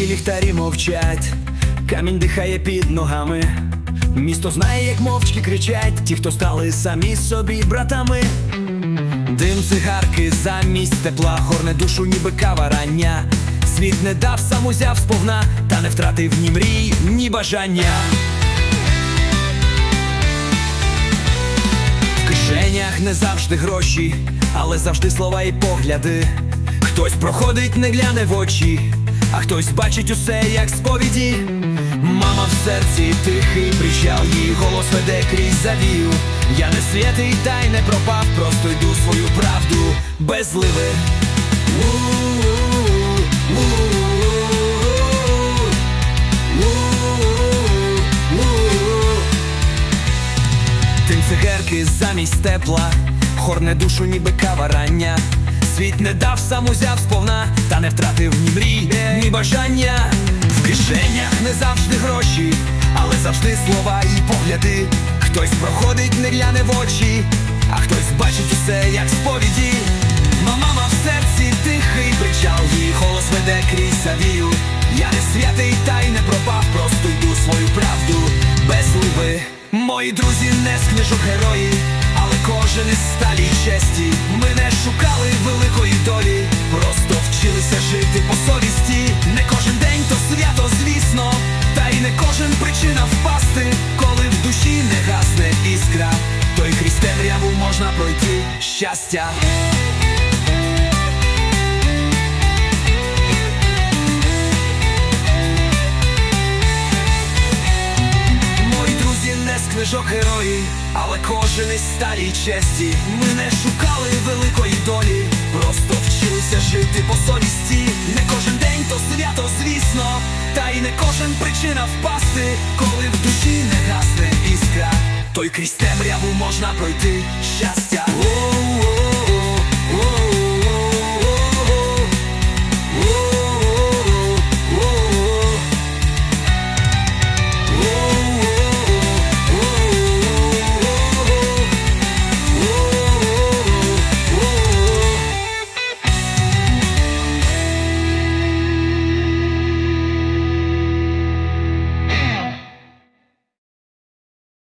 Лампочки ліхтарі мовчать, камінь дихає під ногами. Місто знає, як мовчки кричать, ті, хто стали самі собі братами. Дим цигарки замість тепла, горне душу, ніби кава рання. Світ не дав, сам узяв сповна, та не втратив ні мрій, ні бажання. В кишенях не завжди гроші, але завжди слова і погляди. Хтось проходить, не гляне в очі, а хтось бачить усе, як сповіді. Мама в серці тихий прищал, її голос веде крізь завію. Я не святий та й не пропав, просто йду свою правду без зливи. Тим цигерки замість тепла, хорне душу, ніби кава рання. Світ не дав, сам узяв сповна, та не втратив ні мрій, ні бажання. В кишенях не завжди гроші, але завжди слова і погляди. Хтось проходить, не гляне в очі, а хтось бачить усе, як сповіді. Ма мама в серці тихий причал, її голос веде крізь завію. Я не святий та й не пропав, просто йду свою правду без ливи. Мої друзі не з книжок герої, кожен із сталі честі. Ми не шукали великої долі, просто вчилися жити по совісті. Не кожен день то свято, звісно, та й не кожен причина впасти, коли в душі не гасне іскра, то й крізь темряву можна пройти щастя. Мої друзі не з герої, але кожен із сталі й честі. Ми не шукали великої долі, просто вчилися жити по совісті. Не кожен день то свято, звісно, та й не кожен причина впасти, коли в душі не гасне іскра, то й крізь темряву можна пройти щастя. О,